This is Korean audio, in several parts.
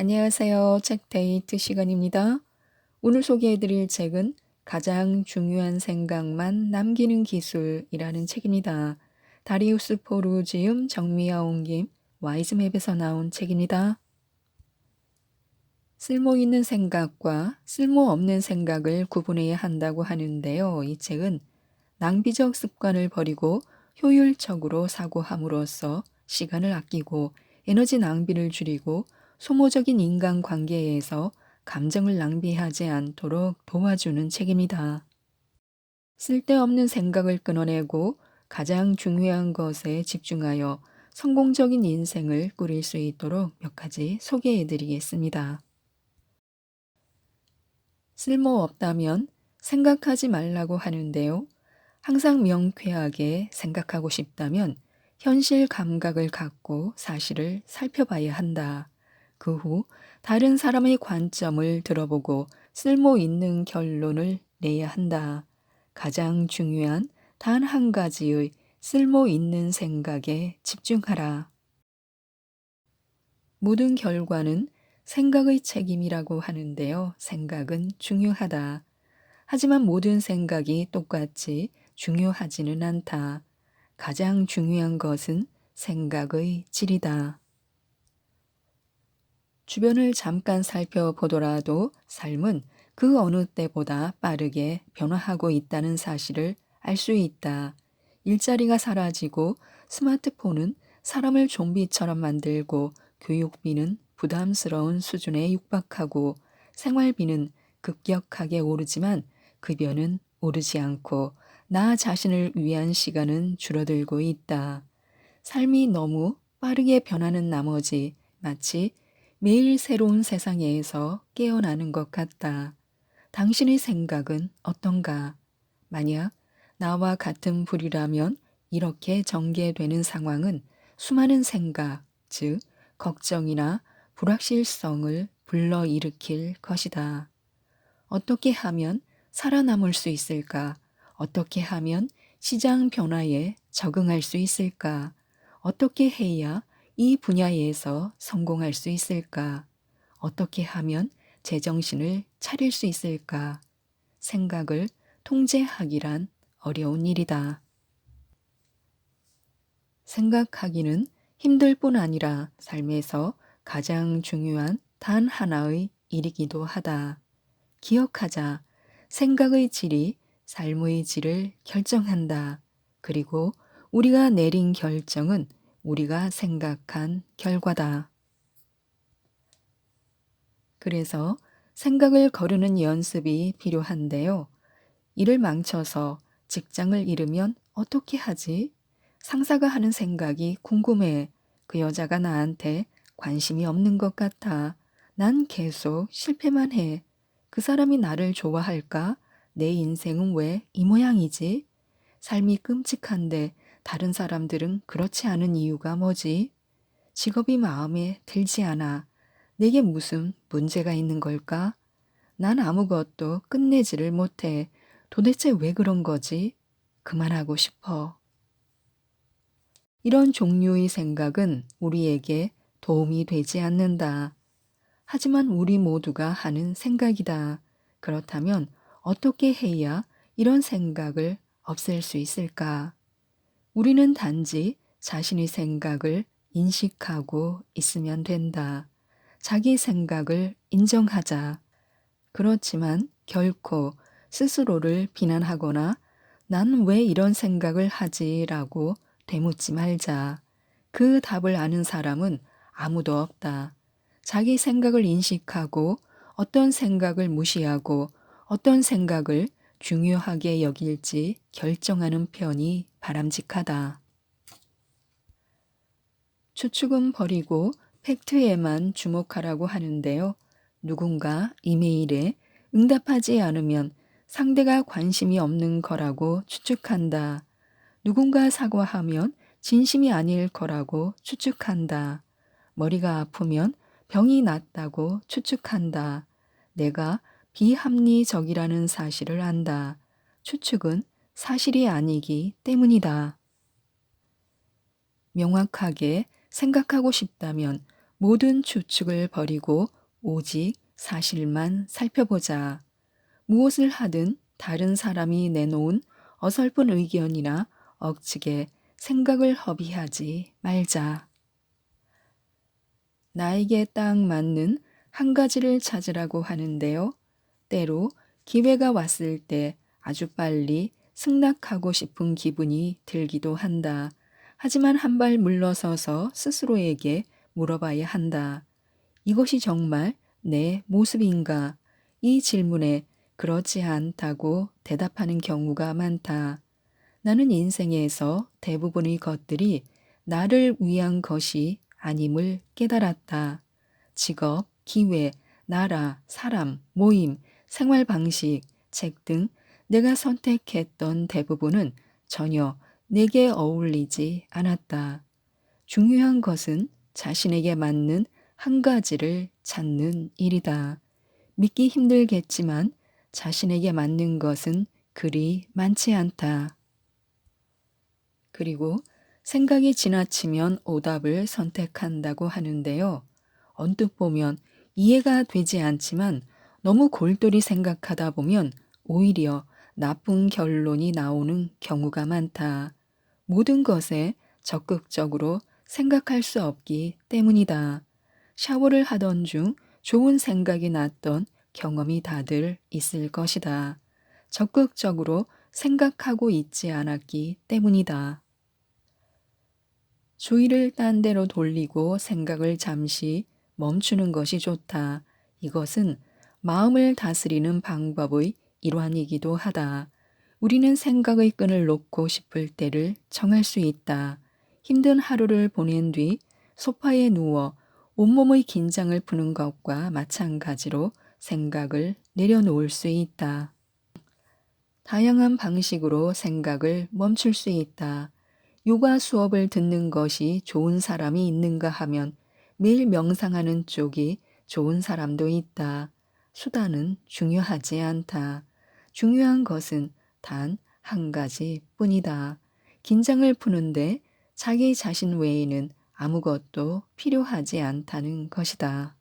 안녕하세요. 책 데이트 시간입니다. 오늘 소개해드릴 책은 가장 중요한 생각만 남기는 기술이라는 책입니다. 다리우스 포루지움 정미아 옹김 와이즈맵에서 나온 책입니다. 쓸모 있는 생각과 쓸모 없는 생각을 구분해야 한다고 하는데요. 이 책은 낭비적 습관을 버리고 효율적으로 사고함으로써 시간을 아끼고 에너지 낭비를 줄이고 소모적인 인간 관계에서 감정을 낭비하지 않도록 도와주는 책입니다. 쓸데없는 생각을 끊어내고 가장 중요한 것에 집중하여 성공적인 인생을 꾸릴 수 있도록 몇 가지 소개해 드리겠습니다. 쓸모없다면 생각하지 말라고 하는데요. 항상 명쾌하게 생각하고 싶다면 현실 감각을 갖고 사실을 살펴봐야 한다. 그 후 다른 사람의 관점을 들어보고 쓸모 있는 결론을 내야 한다. 가장 중요한 단 한 가지의 쓸모 있는 생각에 집중하라. 모든 결과는 생각의 책임이라고 하는데요. 생각은 중요하다. 하지만 모든 생각이 똑같이 중요하지는 않다. 가장 중요한 것은 생각의 질이다. 주변을 잠깐 살펴보더라도 삶은 그 어느 때보다 빠르게 변화하고 있다는 사실을 알 수 있다. 일자리가 사라지고 스마트폰은 사람을 좀비처럼 만들고 교육비는 부담스러운 수준에 육박하고 생활비는 급격하게 오르지만 급여는 오르지 않고 나 자신을 위한 시간은 줄어들고 있다. 삶이 너무 빠르게 변하는 나머지 마치 매일 새로운 세상에서 깨어나는 것 같다. 당신의 생각은 어떤가? 만약 나와 같은 불이라면 이렇게 전개되는 상황은 수많은 생각, 즉, 걱정이나 불확실성을 불러일으킬 것이다. 어떻게 하면 살아남을 수 있을까? 어떻게 하면 시장 변화에 적응할 수 있을까? 어떻게 해야 이 분야에서 성공할 수 있을까? 어떻게 하면 제 정신을 차릴 수 있을까? 생각을 통제하기란 어려운 일이다. 생각하기는 힘들 뿐 아니라 삶에서 가장 중요한 단 하나의 일이기도 하다. 기억하자. 생각의 질이 삶의 질을 결정한다. 그리고 우리가 내린 결정은 우리가 생각한 결과다. 그래서 생각을 거르는 연습이 필요한데요. 이를 망쳐서 직장을 잃으면 어떻게 하지? 상사가 하는 생각이 궁금해. 그 여자가 나한테 관심이 없는 것 같아. 난 계속 실패만 해. 그 사람이 나를 좋아할까? 내 인생은 왜 이 모양이지? 삶이 끔찍한데 다른 사람들은 그렇지 않은 이유가 뭐지? 직업이 마음에 들지 않아. 내게 무슨 문제가 있는 걸까? 난 아무것도 끝내지를 못해. 도대체 왜 그런 거지? 그만하고 싶어. 이런 종류의 생각은 우리에게 도움이 되지 않는다. 하지만 우리 모두가 하는 생각이다. 그렇다면 어떻게 해야 이런 생각을 없앨 수 있을까? 우리는 단지 자신의 생각을 인식하고 있으면 된다. 자기 생각을 인정하자. 그렇지만 결코 스스로를 비난하거나 난 왜 이런 생각을 하지라고 되묻지 말자. 그 답을 아는 사람은 아무도 없다. 자기 생각을 인식하고 어떤 생각을 무시하고 어떤 생각을 중요하게 여길지 결정하는 편이 바람직하다. 추측은 버리고 팩트에만 주목하라고 하는데요. 누군가 이메일에 응답하지 않으면 상대가 관심이 없는 거라고 추측한다. 누군가 사과하면 진심이 아닐 거라고 추측한다. 머리가 아프면 병이 낫다고 추측한다. 내가 비합리적이라는 사실을 안다. 추측은 사실이 아니기 때문이다. 명확하게 생각하고 싶다면 모든 추측을 버리고 오직 사실만 살펴보자. 무엇을 하든 다른 사람이 내놓은 어설픈 의견이나 억측에 생각을 허비하지 말자. 나에게 딱 맞는 한 가지를 찾으라고 하는데요. 때로 기회가 왔을 때 아주 빨리 승낙하고 싶은 기분이 들기도 한다. 하지만 한 발 물러서서 스스로에게 물어봐야 한다. 이것이 정말 내 모습인가? 이 질문에 그렇지 않다고 대답하는 경우가 많다. 나는 인생에서 대부분의 것들이 나를 위한 것이 아님을 깨달았다. 직업, 기회, 나라, 사람, 모임, 생활 방식, 책 등 내가 선택했던 대부분은 전혀 내게 어울리지 않았다. 중요한 것은 자신에게 맞는 한 가지를 찾는 일이다. 믿기 힘들겠지만 자신에게 맞는 것은 그리 많지 않다. 그리고 생각이 지나치면 오답을 선택한다고 하는데요. 언뜻 보면 이해가 되지 않지만 너무 골똘히 생각하다 보면 오히려 나쁜 결론이 나오는 경우가 많다. 모든 것에 적극적으로 생각할 수 없기 때문이다. 샤워를 하던 중 좋은 생각이 났던 경험이 다들 있을 것이다. 적극적으로 생각하고 있지 않았기 때문이다. 주의를 딴 데로 돌리고 생각을 잠시 멈추는 것이 좋다. 이것은 마음을 다스리는 방법의 일환이기도 하다. 우리는 생각의 끈을 놓고 싶을 때를 정할 수 있다. 힘든 하루를 보낸 뒤 소파에 누워 온몸의 긴장을 푸는 것과 마찬가지로 생각을 내려놓을 수 있다. 다양한 방식으로 생각을 멈출 수 있다. 요가 수업을 듣는 것이 좋은 사람이 있는가 하면 매일 명상하는 쪽이 좋은 사람도 있다. 수단은 중요하지 않다. 중요한 것은 단 한 가지 뿐이다. 긴장을 푸는데 자기 자신 외에는 아무것도 필요하지 않다는 것이다.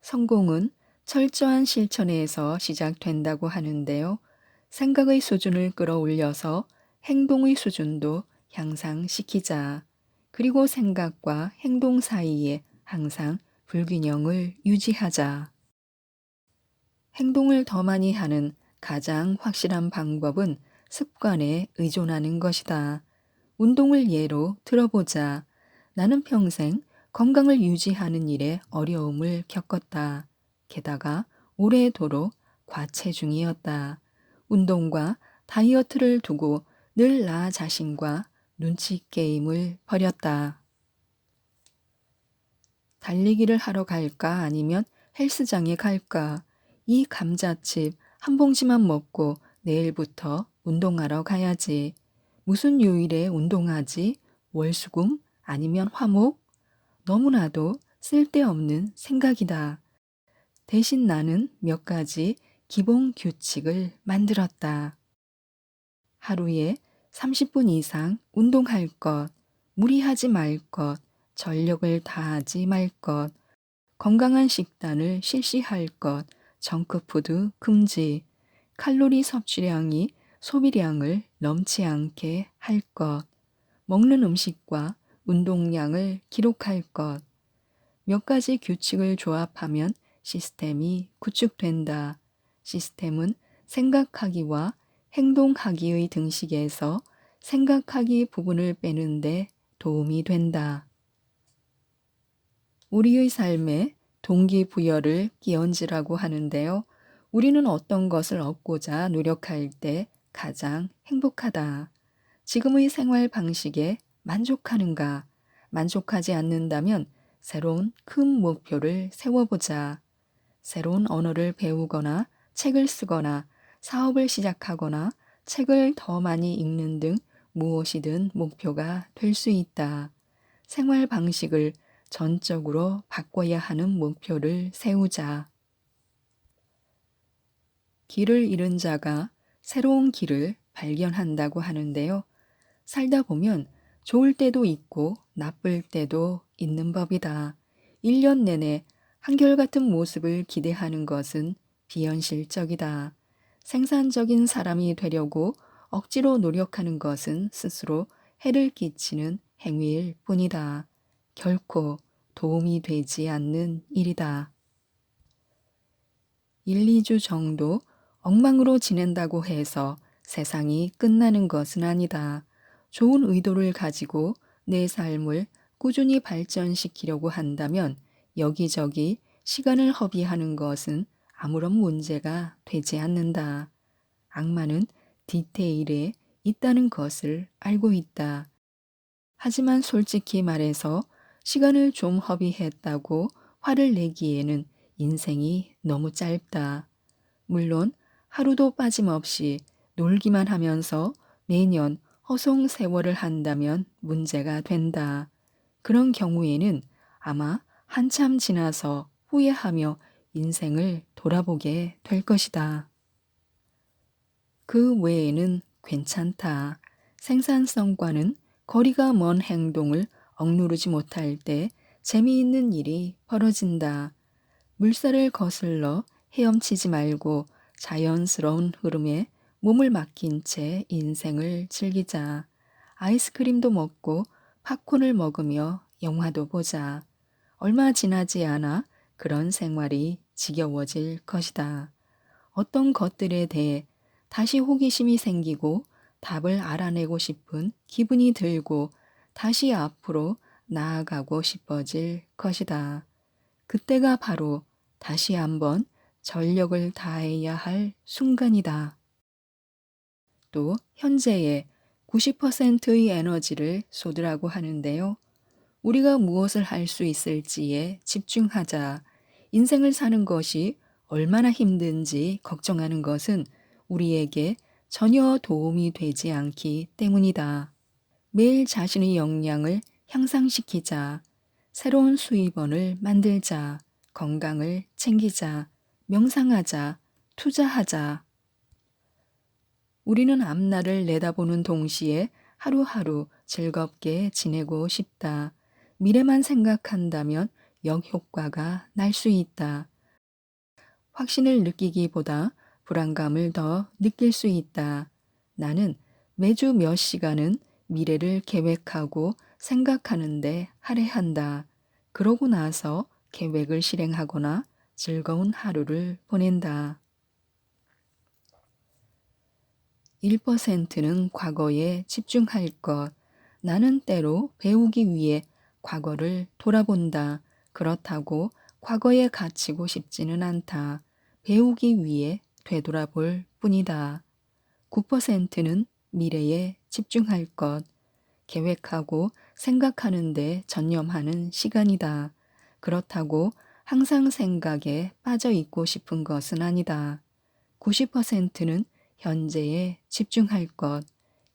성공은 철저한 실천에서 시작된다고 하는데요. 생각의 수준을 끌어올려서 행동의 수준도 향상시키자. 그리고 생각과 행동 사이에 항상 불균형을 유지하자. 행동을 더 많이 하는 가장 확실한 방법은 습관에 의존하는 것이다. 운동을 예로 들어보자. 나는 평생 건강을 유지하는 일에 어려움을 겪었다. 게다가 오래도록 과체중이었다. 운동과 다이어트를 두고 늘 나 자신과 눈치 게임을 벌였다. 달리기를 하러 갈까 아니면 헬스장에 갈까? 이 감자칩 한 봉지만 먹고 내일부터 운동하러 가야지. 무슨 요일에 운동하지? 월수금 아니면 화목? 너무나도 쓸데없는 생각이다. 대신 나는 몇 가지 기본 규칙을 만들었다. 하루에 30분 이상 운동할 것, 무리하지 말 것, 전력을 다하지 말 것, 건강한 식단을 실시할 것, 정크푸드 금지, 칼로리 섭취량이 소비량을 넘지 않게 할 것, 먹는 음식과 운동량을 기록할 것, 몇 가지 규칙을 조합하면 시스템이 구축된다. 시스템은 생각하기와 행동하기의 등식에서 생각하기 부분을 빼는데 도움이 된다. 우리의 삶에 동기부여를 끼얹으라고 하는데요. 우리는 어떤 것을 얻고자 노력할 때 가장 행복하다. 지금의 생활 방식에 만족하는가? 만족하지 않는다면 새로운 큰 목표를 세워보자. 새로운 언어를 배우거나 책을 쓰거나 사업을 시작하거나 책을 더 많이 읽는 등 무엇이든 목표가 될 수 있다. 생활 방식을 전적으로 바꿔야 하는 목표를 세우자. 길을 잃은 자가 새로운 길을 발견한다고 하는데요. 살다 보면 좋을 때도 있고 나쁠 때도 있는 법이다. 1년 내내 한결같은 모습을 기대하는 것은 비현실적이다. 생산적인 사람이 되려고 억지로 노력하는 것은 스스로 해를 끼치는 행위일 뿐이다. 결코 도움이 되지 않는 일이다. 1, 2주 정도 엉망으로 지낸다고 해서 세상이 끝나는 것은 아니다. 좋은 의도를 가지고 내 삶을 꾸준히 발전시키려고 한다면 여기저기 시간을 허비하는 것은 아무런 문제가 되지 않는다. 악마는 디테일에 있다는 것을 알고 있다. 하지만 솔직히 말해서 시간을 좀 허비했다고 화를 내기에는 인생이 너무 짧다. 물론 하루도 빠짐없이 놀기만 하면서 매년 허송 세월을 한다면 문제가 된다. 그런 경우에는 아마 한참 지나서 후회하며 인생을 돌아보게 될 것이다. 그 외에는 괜찮다. 생산성과는 거리가 먼 행동을 억누르지 못할 때 재미있는 일이 벌어진다. 물살을 거슬러 헤엄치지 말고 자연스러운 흐름에 몸을 맡긴 채 인생을 즐기자. 아이스크림도 먹고 팝콘을 먹으며 영화도 보자. 얼마 지나지 않아 그런 생활이 지겨워질 것이다. 어떤 것들에 대해 다시 호기심이 생기고 답을 알아내고 싶은 기분이 들고 다시 앞으로 나아가고 싶어질 것이다. 그때가 바로 다시 한번 전력을 다해야 할 순간이다. 또 현재의 90%의 에너지를 쏟으라고 하는데요. 우리가 무엇을 할 수 있을지에 집중하자. 인생을 사는 것이 얼마나 힘든지 걱정하는 것은 우리에게 전혀 도움이 되지 않기 때문이다. 매일 자신의 역량을 향상시키자. 새로운 수입원을 만들자. 건강을 챙기자. 명상하자. 투자하자. 우리는 앞날을 내다보는 동시에 하루하루 즐겁게 지내고 싶다. 미래만 생각한다면 역효과가 날 수 있다. 확신을 느끼기보다 불안감을 더 느낄 수 있다. 나는 매주 몇 시간은 미래를 계획하고 생각하는데 할애한다. 그러고 나서 계획을 실행하거나 즐거운 하루를 보낸다. 1%는 과거에 집중할 것. 나는 때로 배우기 위해 과거를 돌아본다. 그렇다고 과거에 갇히고 싶지는 않다. 배우기 위해 되돌아볼 뿐이다. 9%는 미래에 집중할 것. 계획하고 생각하는 데 전념하는 시간이다. 그렇다고 항상 생각에 빠져 있고 싶은 것은 아니다. 90%는 현재에 집중할 것,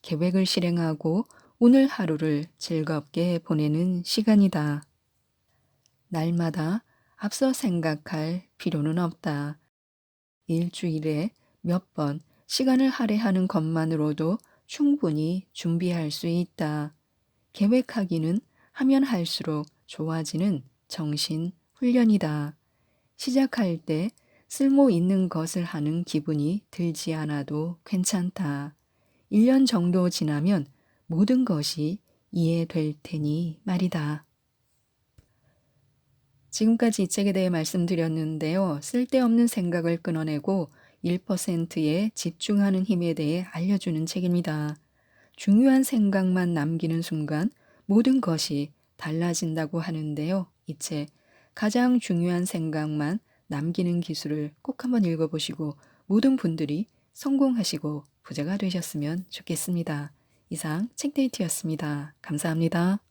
계획을 실행하고 오늘 하루를 즐겁게 보내는 시간이다. 날마다 앞서 생각할 필요는 없다. 일주일에 몇 번 시간을 할애하는 것만으로도 충분히 준비할 수 있다. 계획하기는 하면 할수록 좋아지는 정신 훈련이다. 시작할 때 쓸모 있는 것을 하는 기분이 들지 않아도 괜찮다. 1년 정도 지나면 모든 것이 이해될 테니 말이다. 지금까지 이 책에 대해 말씀드렸는데요. 쓸데없는 생각을 끊어내고 1%에 집중하는 힘에 대해 알려주는 책입니다. 중요한 생각만 남기는 순간 모든 것이 달라진다고 하는데요. 이 책 가장 중요한 생각만 남기는 기술을 꼭 한번 읽어보시고 모든 분들이 성공하시고 부자가 되셨으면 좋겠습니다. 이상 책데이트였습니다. 감사합니다.